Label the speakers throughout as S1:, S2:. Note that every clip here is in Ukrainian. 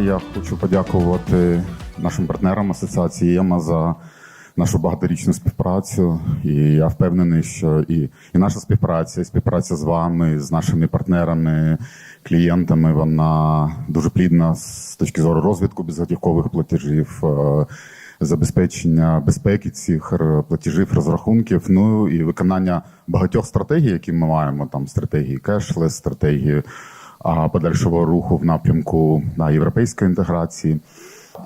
S1: я хочу подякувати нашим партнерам асоціації ЄМА за нашу багаторічну співпрацю. І я впевнений, що і, і наша співпраця, і співпраця з вами, з нашими партнерами, клієнтами, вона дуже плідна з точки зору розвитку безготівкових платежів. е, Забезпечення безпеки цих платежів, розрахунків, ну і виконання багатьох стратегій, які ми маємо, там стратегії кешлес, стратегії подальшого руху в напрямку на європейської інтеграції.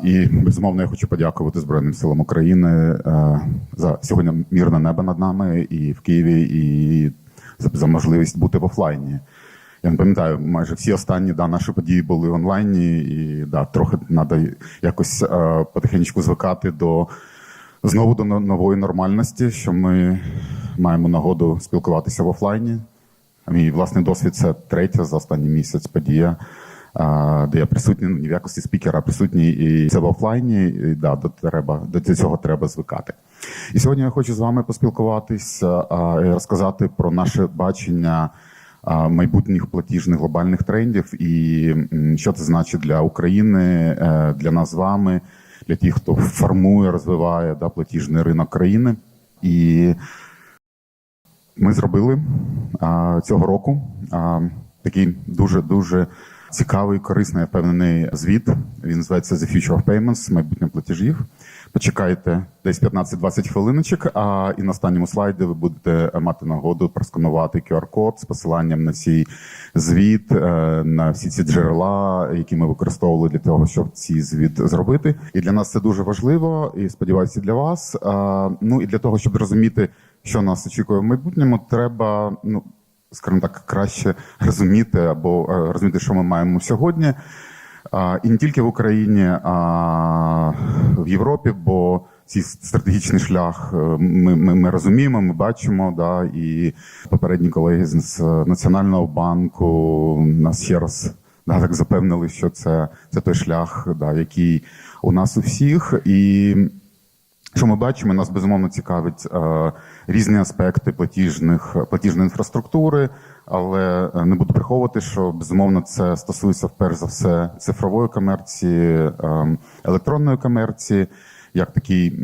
S1: І безумовно я хочу подякувати Збройним силам України е, за сьогодні мирне небо над нами і в Києві, і за, за можливість бути в офлайні. Я не пам'ятаю, майже всі останні да, наші події були онлайні, і да, трохи треба якось е, потихеньку звикати до знову до нової нормальності, що ми маємо нагоду спілкуватися в офлайні. Мій власний досвід це третя за останній місяць подія, де я присутній ну, в якості спікера, присутній і це в офлайні. І, да, до, треба, до цього треба звикати. І сьогодні я хочу з вами поспілкуватися і розказати про наше бачення майбутніх платіжних глобальних трендів і що це значить для України, е, для нас з вами, для тих, хто формує, розвиває да, платіжний ринок країни. І ми зробили а, цього року а, такий дуже дуже цікавий, корисний, впевнений звіт. Він називається The Future of Payments, майбутнє платежів. Почекайте десь 15-20 хвилиночок, а і на останньому слайді ви будете мати нагоду просканувати QR-код з посиланням на цей звіт, е, на всі ці джерела, які ми використовували для того, щоб цей звіт зробити. І для нас це дуже важливо, і сподіваюся, для вас. Ну і для того, щоб розуміти, що нас очікує в майбутньому, треба ну скажімо так, краще розуміти або е, розуміти, що ми маємо сьогодні. І не тільки в Україні, а в Європі, бо цей стратегічний шлях е, ми, ми, ми розуміємо, ми бачимо. Да, і попередні колеги з Національного банку нас ще раз да, так запевнили, що це, це той шлях, да, який у нас у всіх. І що ми бачимо, нас безумовно цікавить е, різні аспекти платіжних платіжної інфраструктури, але е, не буду приховувати, що безумовно це стосується перш за все цифрової комерції, е, електронної комерції, як такий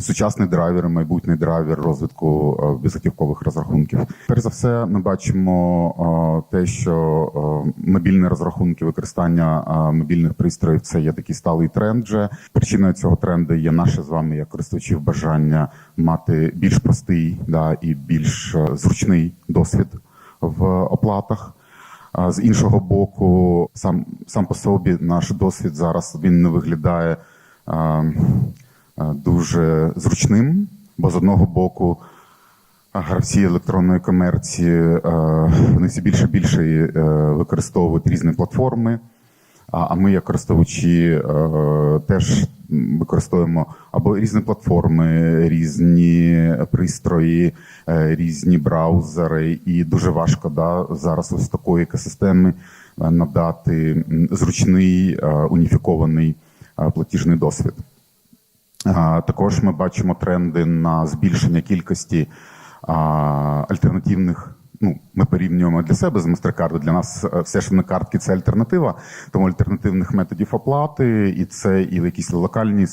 S1: сучасний драйвер, майбутній драйвер розвитку безготівкових розрахунків. Перш за все, ми бачимо е, те, що е, мобільні розрахунки, використання е, мобільних пристроїв це є такий сталий тренд. Вже причиною цього тренду є наше з вами, як користувачів, бажання мати більш простий да, і більш зручний досвід в оплатах. З іншого боку, сам сам по собі наш досвід зараз він не виглядає а, дуже зручним, бо з одного боку гравці електронної комерції вони все більше і більше е, використовують різні платформи. А ми, як користувачі, е, теж використовуємо або різні платформи, різні пристрої, е, різні браузери, і дуже важко да, зараз ось такої екосистеми е, надати зручний е, уніфікований е, платіжний досвід. Також ми бачимо тренди на збільшення кількості альтернативних. Ну, ми порівнюємо для себе з MasterCard. Для нас е, все ж не картки це альтернатива, тому альтернативних методів оплати, і це і якісь локальні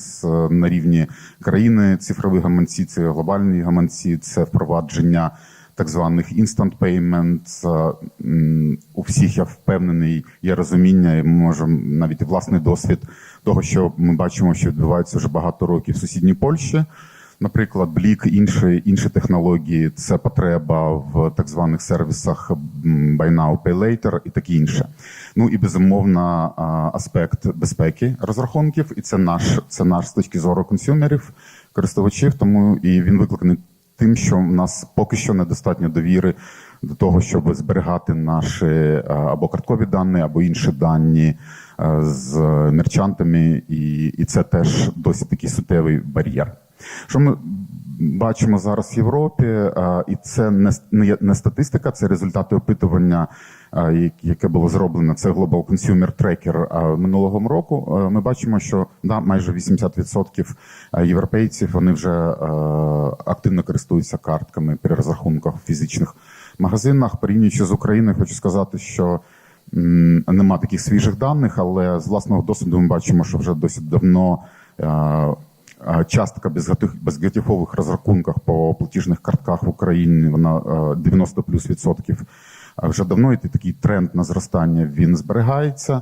S1: на рівні країни цифрові гаманці, це глобальні гаманці, це впровадження так званих instant payments. Е, У всіх я впевнений, є розуміння, і ми можемо навіть власний досвід того, що ми бачимо, що відбувається вже багато років в сусідній Польщі. Наприклад, Блік, інші, інші технології, це потреба в так званих сервісах Buy Now, Pay Later і таке інше. Ну і безумовно аспект безпеки розрахунків, і це наш, це наш з точки зору консюмерів, користувачів, тому і він викликаний тим, що в нас поки що недостатньо довіри до того, щоб зберігати наші е, або карткові дані, або інші дані е, з мерчантами, і, і це теж досить такий суттєвий бар'єр. Що ми бачимо зараз в Європі, е, і це не, статистика, це результати опитування, яке було зроблено. Це Global Consumer Tracker минулого року. Ми бачимо, що да, майже 80% європейців вони вже активно користуються картками при розрахунках фізичних магазинах. Порівнюючи з Україною, хочу сказати, що нема таких свіжих даних, але з власного досвіду ми бачимо, що вже досить давно е, е, частка безготівкових розрахунках по платіжних картках в Україні вона е, 90 плюс відсотків. Вже давно і такий тренд на зростання він зберігається.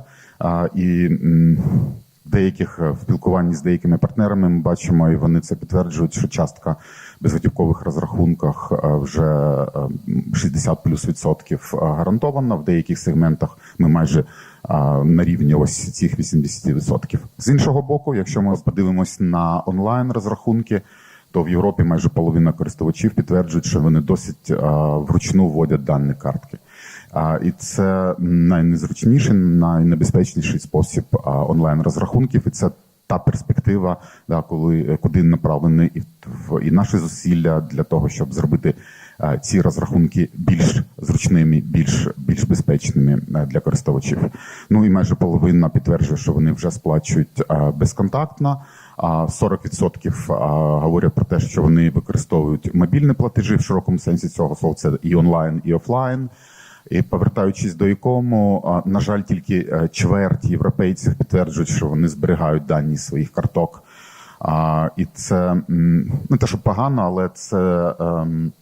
S1: І деяких е, в спілкуванні з деякими партнерами ми бачимо, і вони це підтверджують, що частка безготівкових розрахунках е, вже е, 60 плюс відсотків е, гарантована. В деяких сегментах ми майже е, на рівні ось цих 80 відсотків. З іншого боку, якщо ми подивимось на онлайн розрахунки, то в Європі майже половина користувачів підтверджують, що вони досить е, вручну вводять дані картки. І це найнезручніший, найнебезпечніший спосіб онлайн розрахунків, і це та перспектива, да, коли куди направлені і і наші зусилля для того, щоб зробити ці розрахунки більш зручними, більш більш безпечними для користувачів. Ну і майже половина підтверджує, що вони вже сплачують безконтактно. А 40% говорять про те, що вони використовують мобільні платежі в широкому сенсі цього слова. Це і онлайн, і офлайн. І повертаючись до якому, на жаль, тільки е, чверть європейців підтверджують, що вони зберігають дані своїх карток. І це не те, що погано, але це ем,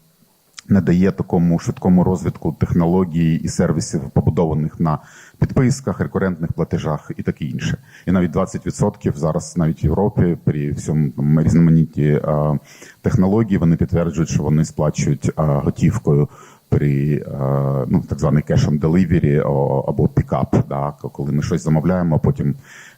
S1: не дає такому швидкому розвитку технологій і сервісів, побудованих на підписках, рекурентних платежах і таке інше. І навіть 20% зараз навіть в Європі при всьому там, різноманітті е, технологій вони підтверджують, що вони сплачують е, готівкою при е, ну, так званий on delivery або пікап, да, коли ми щось замовляємо, а потім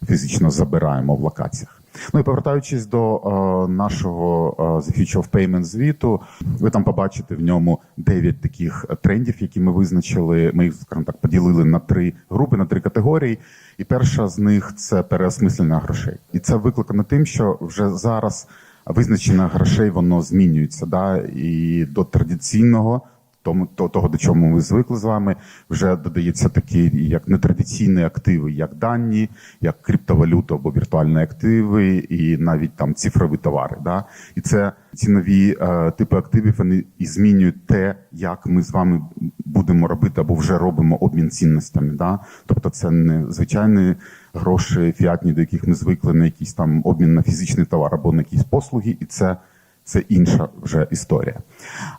S1: фізично забираємо в локаціях. Ну і повертаючись до е, нашого е, The Future of Payment звіту, ви там побачите в ньому 9 таких трендів, які ми визначили. Ми їх, скажімо так, поділили на три групи, на три категорії. І перша з них це переосмислення грошей. І це викликано тим, що вже зараз визначення грошей воно змінюється. Да? І до традиційного тому то, того, до чому ми звикли з вами, вже додається такі як нетрадиційні активи, як дані, як криптовалюта або віртуальні активи, і навіть там цифрові товари. Да? І це ці нові е, типи активів вони і змінюють те, як ми з вами будемо робити або вже робимо обмін цінностями. Да? Тобто, це не звичайні гроші фіатні, до яких ми звикли на якийсь там обмін на фізичний товар або на якісь послуги, і це це інша вже історія.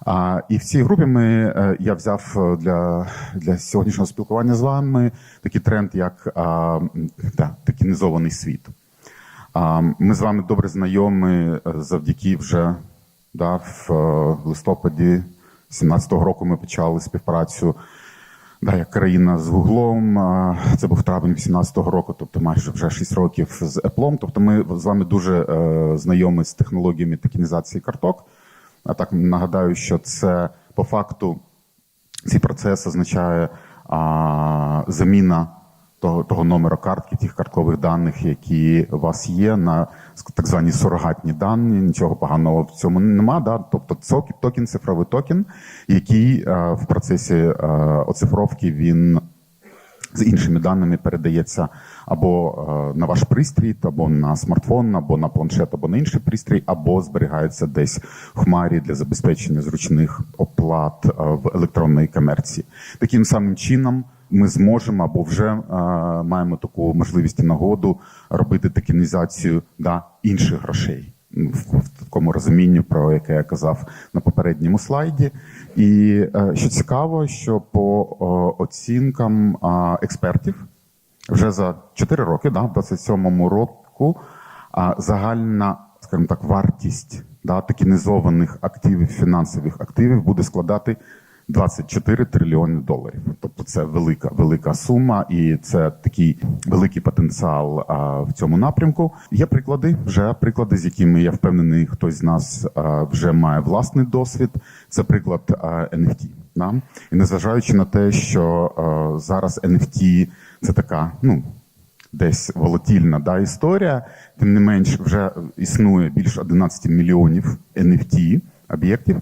S1: А, і в цій групі ми, е, я взяв е, для, для сьогоднішнього спілкування з вами такий тренд, як а, да, токенізований світ. А, ми з вами добре знайомі е, завдяки вже да, в листопаді 17-го року ми почали співпрацю Да, як країна з Гуглом, це був травень 18-го року, тобто майже вже 6 років з Apple. Тобто ми з вами дуже е, знайомі з технологіями токенізації карток. А так нагадаю, що це по факту цей процес означає а, заміна того, того номера картки, тих карткових даних, які у вас є, на так звані сурогатні дані. Нічого поганого в цьому нема. Да? Тобто токен, цифровий токен, який е, в процесі е, оцифровки він з іншими даними передається або е, на ваш пристрій, або на смартфон, або на планшет, або на інший пристрій, або зберігається десь в хмарі для забезпечення зручних оплат е, в електронної комерції. Таким самим чином ми зможемо або вже е, маємо таку можливість і нагоду робити токенізацію да, інших грошей в, в такому розумінні, про яке я казав на попередньому слайді. І е, що цікаво, що по о, оцінкам а, експертів вже за 4 роки, да, в 27-му року, а, загальна, скажімо так, вартість да, токенізованих активів, фінансових активів буде складати 24 трильйони доларів. Тобто це велика велика сума, і це такий великий потенціал а, в цьому напрямку. Є приклади, вже приклади, з якими я впевнений, хтось з нас а, вже має власний досвід. Це приклад а, NFT. Да? І незважаючи на те, що а, зараз NFT це така, ну десь волатільна да, історія. Тим не менш, вже існує більше 11 мільйонів NFT об'єктів.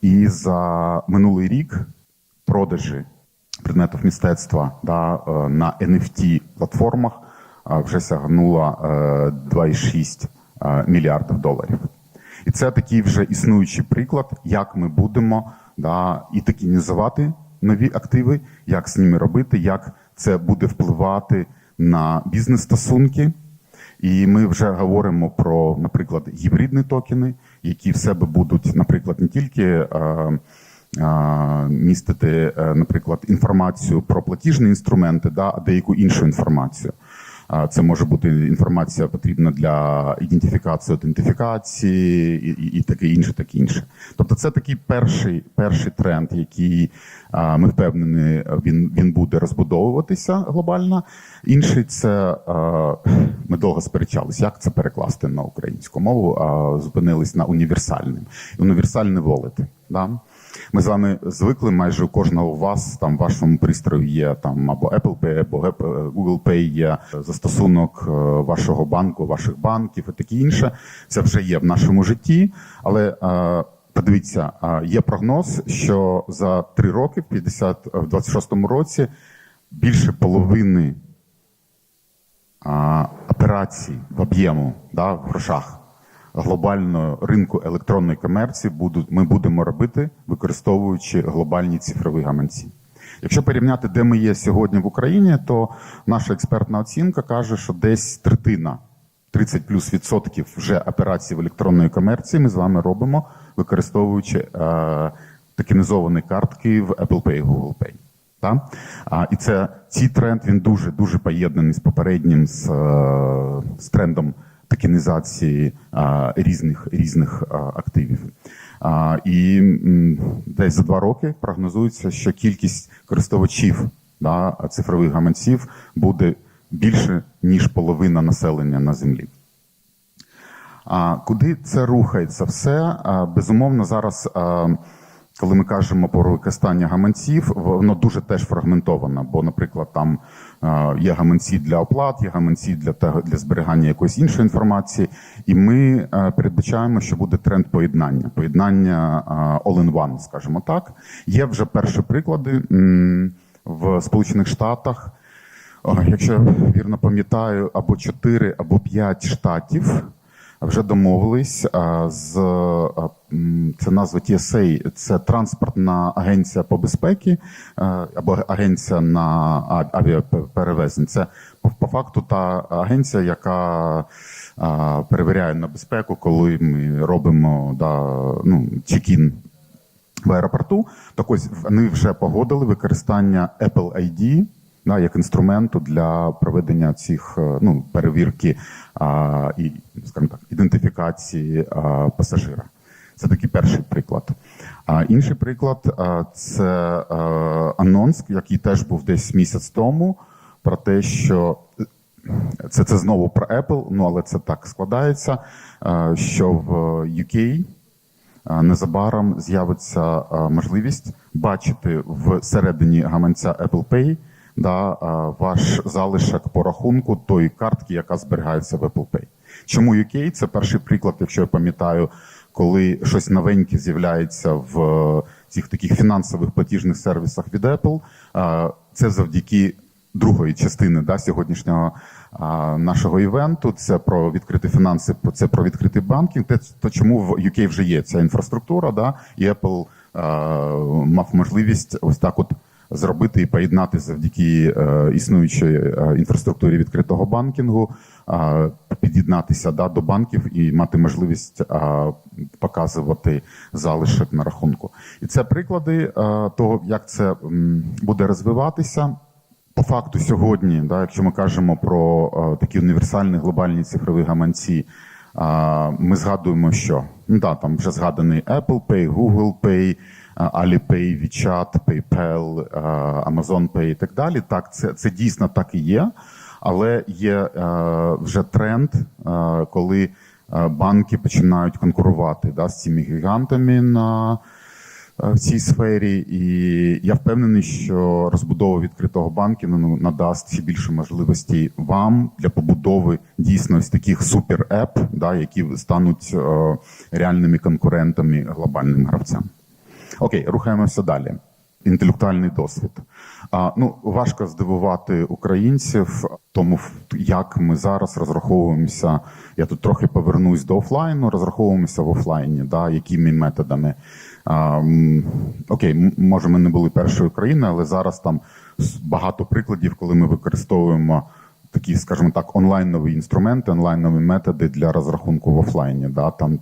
S1: І за минулий рік продажі предметів мистецтва да, е, на NFT платформах е, вже сягнула е, 2,6 е, мільярдів доларів. І це такий вже існуючий приклад, як ми будемо да, і токенізувати нові активи, як з ними робити, як це буде впливати на бізнес-стосунки. І ми вже говоримо про, наприклад, гібридні токени, які в себе будуть, наприклад, не тільки е, е, містити, е, наприклад, інформацію про платіжні інструменти, да, а деяку іншу інформацію. Це може бути інформація потрібна для ідентифікації, аутентифікації і, і, і таке інше, таке інше. Тобто, це такий перший, перший тренд, який ми впевнені, він, він буде розбудовуватися глобально. Інший це ми довго сперечались, як це перекласти на українську мову, а зупинились на універсальним. Універсальні волети. Да? Ми з вами звикли, майже у кожного вас там в вашому пристрої є там або Apple Pay, або Gap- Google Pay є застосунок е, вашого банку, ваших банків і таке інше. Це вже є в нашому житті. Але е, подивіться, е, є прогноз, що за три роки, в 50, в 26-му році, більше половини операцій в об'єму да, в грошах глобального ринку електронної комерції будуть, ми будемо робити, використовуючи глобальні цифрові гаманці. Якщо порівняти, де ми є сьогодні в Україні, то наша експертна оцінка каже, що десь третина, 30 плюс відсотків вже операцій в електронної комерції ми з вами робимо, використовуючи е, токенізовані картки в Apple Pay, Google Pay. Та? А, і це цей тренд він дуже дуже поєднаний з попереднім з, е, з трендом токенізації а, різних різних а, активів. А, і м, десь за два роки прогнозується, що кількість користувачів да, цифрових гаманців буде більше ніж половина населення на землі. А куди це рухається? Все А, безумовно зараз. а, Коли ми кажемо про використання гаманців, воно дуже теж фрагментовано. Бо, наприклад, там е, є гаманці для оплат, є гаманці для для зберігання якоїсь іншої інформації, і ми е, передбачаємо, що буде тренд поєднання, поєднання е, all-in-one, скажімо так. Є вже перші приклади в Сполучених Штатах. Якщо я вірно пам'ятаю, або 4, або 5 штатів вже домовились з це назва TSA, це транспортна агенція по безпеці або агенція на авіаперевезень. Це по, факту та агенція, яка перевіряє на безпеку, коли ми робимо да, ну, чекін в аеропорту. Так ось вони вже погодили використання Apple ID да, як інструменту для проведення цих е, ну, перевірки а, і, скажімо так, ідентифікації а, пасажира. Це такий перший приклад. А інший приклад це анонс, який теж був десь місяць тому, про те, що це, це знову про Apple, ну але це так складається, що в UK незабаром з'явиться можливість бачити всередині гаманця Apple Pay да, ваш залишок по рахунку тої картки, яка зберігається в Apple Pay. Чому UK? Це перший приклад, якщо я пам'ятаю, коли щось новеньке з'являється в е, цих таких фінансових платіжних сервісах від Apple. Це завдяки другої частини да, сьогоднішнього нашого івенту. Це про відкриті фінанси, це про відкритий банкінг. Те, то чому в UK вже є ця інфраструктура, да, і Apple мав можливість ось так от зробити і поєднати завдяки е, існуючій е, інфраструктурі відкритого банкінгу, під'єднатися да, до банків і мати можливість показувати залишок на рахунку. І це приклади е, того, як це буде розвиватися. По факту сьогодні, да, якщо ми кажемо про такі універсальні глобальні цифрові гаманці, ми згадуємо, що ну, да, там вже згаданий Apple Pay, Google Pay, Alipay, WeChat, PayPal, Amazon Pay і так далі. Так, це, це дійсно так і є, але є вже тренд, коли банки починають конкурувати да, з цими гігантами на в цій сфері, і я впевнений, що розбудова відкритого банкінгу ну, надасть ще більше можливостей вам для побудови дійсно ось таких супер-еп, да, які стануть е, реальними конкурентами глобальним гравцям. Окей, рухаємося далі. Інтелектуальний досвід. А, ну, важко здивувати українців тому, як ми зараз розраховуємося. Я тут трохи повернусь до офлайну, розраховуємося в офлайні, да, якими методами. А, окей, може, ми не були першою країною, але зараз там багато прикладів, коли ми використовуємо такі, скажімо так, онлайнові інструменти, онлайнові методи для розрахунку в офлайні. Да? Там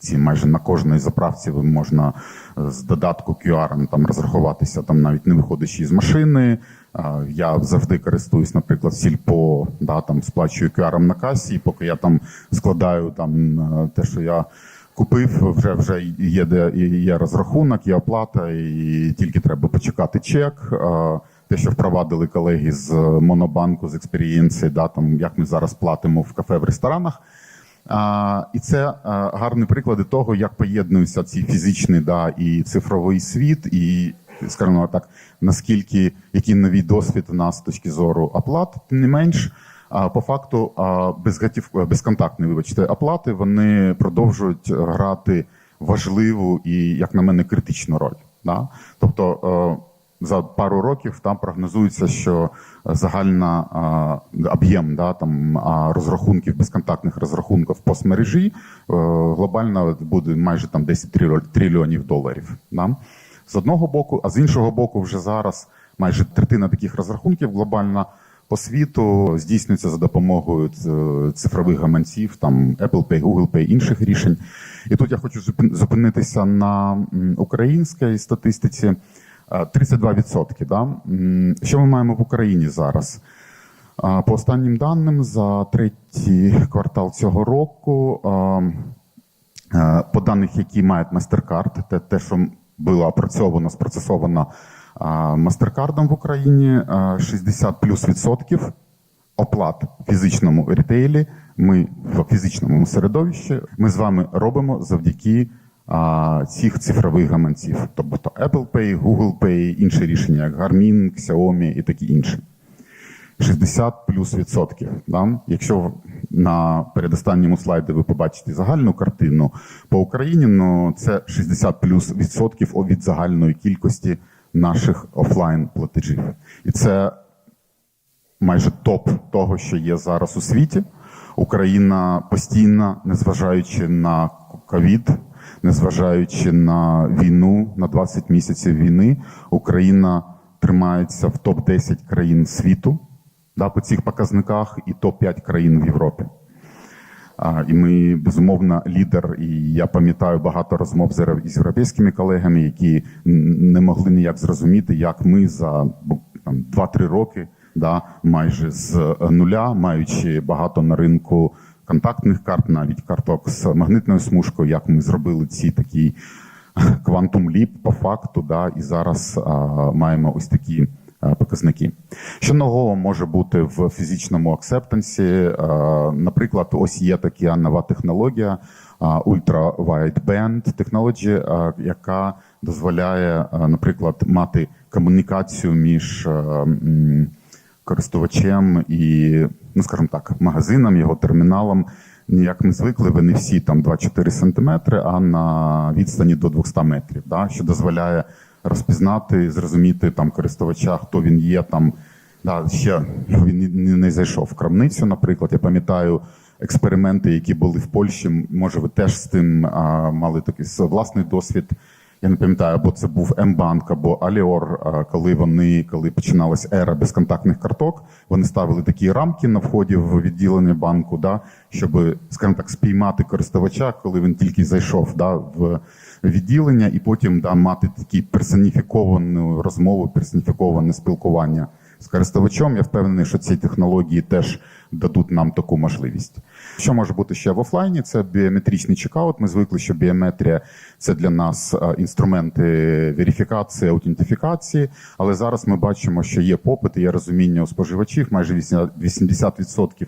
S1: ці майже на кожній заправці можна е, з додатку QR там розрахуватися, там навіть не виходячи з машини. Я завжди користуюсь, наприклад, сільпо, да, там сплачую QR на касі, і поки я там складаю там е, те, що я купив, вже вже є де є розрахунок, є оплата, і тільки треба почекати чек. Те, що впровадили колеги з Монобанку, з експерієнції, да, там як ми зараз платимо в кафе в ресторанах. І це а, гарні приклади того, як поєднуються ці фізичний да, і цифровий світ, і, скажімо так, наскільки який новий досвід у нас з точки зору оплат, тим не менш, по факту а, безготів, безконтактні, вибачте, оплати вони продовжують грати важливу і, як на мене, критичну роль. Да? Тобто, е, за пару років там прогнозується, що загальна а, об'єм да, там, розрахунків, безконтактних розрахунків постмережі е, глобально буде майже там 10 трильйонів доларів. Да? З одного боку, а з іншого боку, вже зараз майже третина таких розрахунків глобально по світу здійснюється за допомогою цифрових гаманців, там Apple Pay, Google Pay, інших рішень. І тут я хочу зупин- зупинитися на українській статистиці. Е, 32%. Да? Що ми маємо в Україні зараз? По останнім даним, за третій квартал цього року, е, по даних, які мають MasterCard, те, те що було опрацьовано, спроцесовано MasterCard в Україні, а, 60 плюс відсотків оплат в фізичному ретейлі. Ми в фізичному середовищі. Ми з вами робимо завдяки а, цих цифрових гаманців, тобто Apple Pay, Google Pay, інші рішення, як Garmin, Xiaomi і такі інші. 60 плюс відсотків. Да? Якщо на передостанньому слайді ви побачите загальну картину по Україні, ну це 60 плюс відсотків від загальної кількості наших офлайн платежів. І це майже топ того, що є зараз у світі. Україна постійно, незважаючи на ковід, незважаючи на війну, на 20 місяців війни, Україна тримається в топ 10 країн світу да, по цих показниках і топ 5 країн в Європі. А, І ми безумовно лідер. І я пам'ятаю багато розмов з європейськими колегами, які не могли ніяк зрозуміти, як ми за там, 2-3 роки, да, майже з нуля, маючи багато на ринку контактних карт, навіть карток з магнитною смужкою, як ми зробили ці такі квантум ліп по факту, да, і зараз а, маємо ось такі показники. Що нового може бути в фізичному акцептансі? А, Наприклад, ось є така нова технологія Ultra Wideband Technology, яка дозволяє, наприклад, мати комунікацію між користувачем і, ну скажімо так, магазином, його терміналом. Як ми звикли, вони всі там 2-4 сантиметри, а на відстані до 200 метрів, да, що дозволяє розпізнати, зрозуміти там користувача, хто він є. Там да, ще він не, не зайшов в крамницю. Наприклад, я пам'ятаю експерименти, які були в Польщі. Може, ви теж з тим а, мали такий власний досвід. Я не пам'ятаю, або це був М-банк, або Аліор, коли вони, коли починалась ера безконтактних карток, вони ставили такі рамки на вході в відділення банку, да, щоб, скажімо так, спіймати користувача, коли він тільки зайшов да, в відділення, і потім да, мати такі персоніфіковану розмову, персоніфіковане спілкування з користувачом. Я впевнений, що ці технології теж дадуть нам таку можливість. Що може бути ще в офлайні? Це біометричний чекаут. Ми звикли, що біометрія це для нас е, інструменти верифікації, аутентифікації. Але зараз ми бачимо, що є попит, є розуміння у споживачів. Майже 80%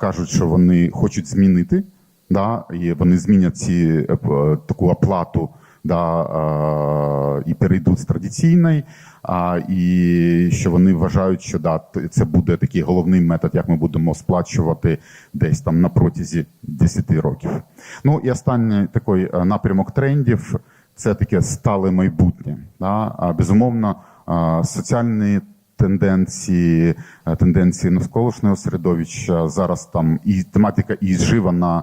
S1: кажуть, що вони хочуть змінити. Да, і вони змінять ці е, таку оплату да, і перейдуть з традиційної, а, і що вони вважають, що да, це буде такий головний метод, як ми будемо сплачувати десь там на протязі 10 років. Ну і останній такий е, напрямок трендів це таке стале майбутнє. Да? А, безумовно, соціальні тенденції, е, тенденції навколишнього середовища. Зараз там і тематика і вживана е,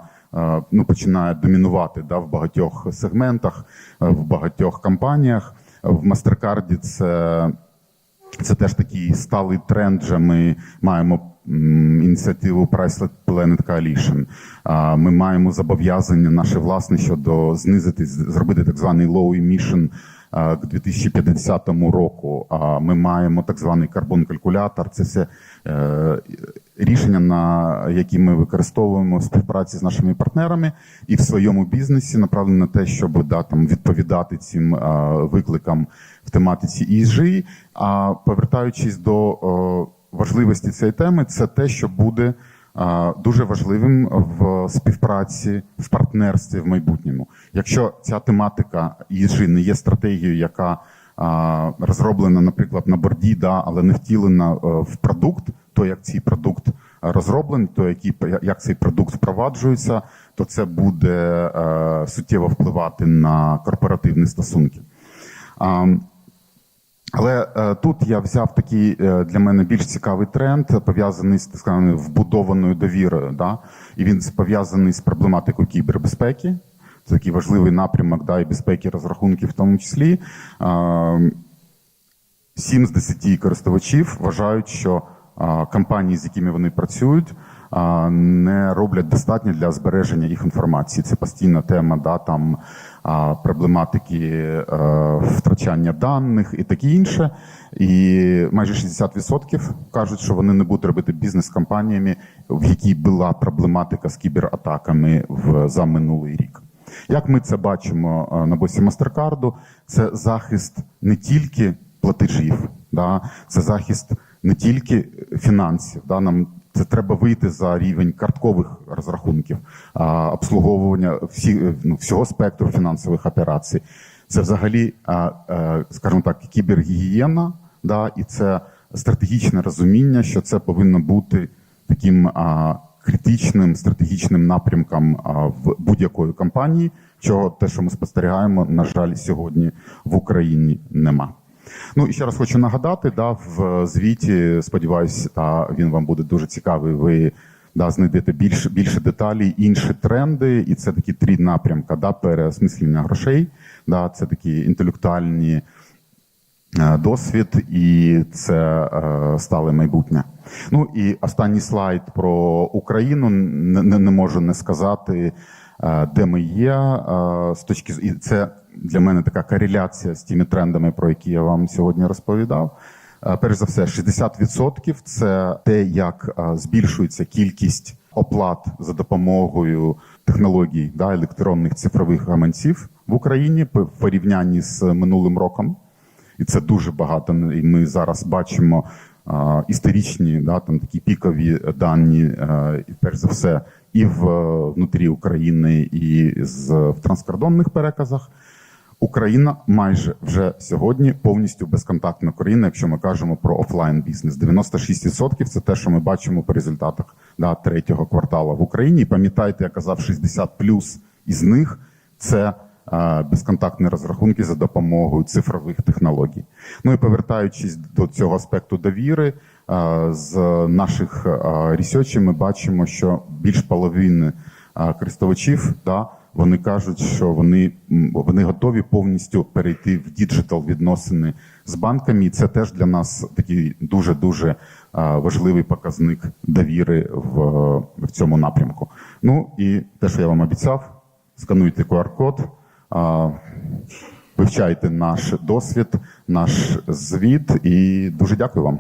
S1: ну, починає домінувати да, в багатьох сегментах, е, в багатьох компаніях. В MasterCard це Це теж такий сталий тренд. Вже ми маємо ініціативу Priceless Planet Coalition. Ми маємо зобов'язання наше власне щодо знизити, зробити так званий low emission к 2050 року. Ми маємо так званий карбон-калькулятор. Це все е, рішення, на які ми використовуємо в співпраці з нашими партнерами і в своєму бізнесі направлені на те, щоб да, там, відповідати цим викликам в тематиці ESG. А повертаючись до важливості цієї теми, це те, що буде дуже важливим в співпраці, в партнерстві в майбутньому. Якщо ця тематика ESG не є стратегією, яка розроблена, наприклад, на борді, да, але не втілена е, в продукт, то як цей продукт розроблений, то які, як цей продукт впроваджується, то це буде е, суттєво впливати на корпоративні стосунки. Але е, тут я взяв такий е, для мене більш цікавий тренд, пов'язаний з так сказаною вбудованою довірою. Да? І він пов'язаний з проблематикою кібербезпеки. Це такий важливий напрямок да, і безпеки розрахунків в тому числі. Е, Сім з десяти користувачів вважають, що а, компанії, з якими вони працюють, не роблять достатньо для збереження їх інформації. Це постійна тема, да, там проблематики е, втрачання даних і таке інше. І майже 60% кажуть, що вони не будуть робити бізнес з компаніями, в якій була проблематика з кібератаками в за минулий рік. Як ми це бачимо е, на босі Мастеркарду, це захист не тільки платежів, да, це захист не тільки фінансів. Да, нам це треба вийти за рівень карткових розрахунків, а, обслуговування всі, ну, всього спектру фінансових операцій. Це взагалі, а, е, скажімо так, кібергігієна, да, і це стратегічне розуміння, що це повинно бути таким а, критичним стратегічним напрямком а, в будь-якої компанії, чого те, що ми спостерігаємо, на жаль, сьогодні в Україні нема. Ну і ще раз хочу нагадати, да, в звіті, сподіваюся, та він вам буде дуже цікавий. Ви да, знайдете більше, більше деталей, інші тренди, і це такі три напрямки: да, переосмислення грошей, да, це такі інтелектуальні е, досвід, і це е, стале майбутнє. Ну і останній слайд про Україну не, не, не можу не сказати, е, де ми є. е, З точки і це для мене така кореляція з тими трендами, про які я вам сьогодні розповідав. Е, Перш за все, 60% – це те, як е, збільшується кількість оплат за допомогою технологій да, електронних цифрових гаманців в Україні в порівнянні з минулим роком і це дуже багато. І ми зараз бачимо історичні, да, там такі пікові дані, перш за все, і в е, внутрі України, і з в транскордонних переказах. Україна майже вже сьогодні повністю безконтактна країна, якщо ми кажемо про офлайн бізнес. 96% – це те, що ми бачимо по результатах да, третього кварталу в Україні. І пам'ятайте, я казав, 60 плюс із них це е, безконтактні розрахунки за допомогою цифрових технологій. Ну і повертаючись до цього аспекту довіри, з наших ресерчів ми бачимо, що більш половини користувачів да, вони кажуть, що вони, вони готові повністю перейти в діджитал відносини з банками. І це теж для нас такий дуже дуже важливий показник довіри в, в цьому напрямку. Ну і те, що я вам обіцяв, скануйте QR-код, вивчайте наш досвід, наш звіт, і дуже дякую вам.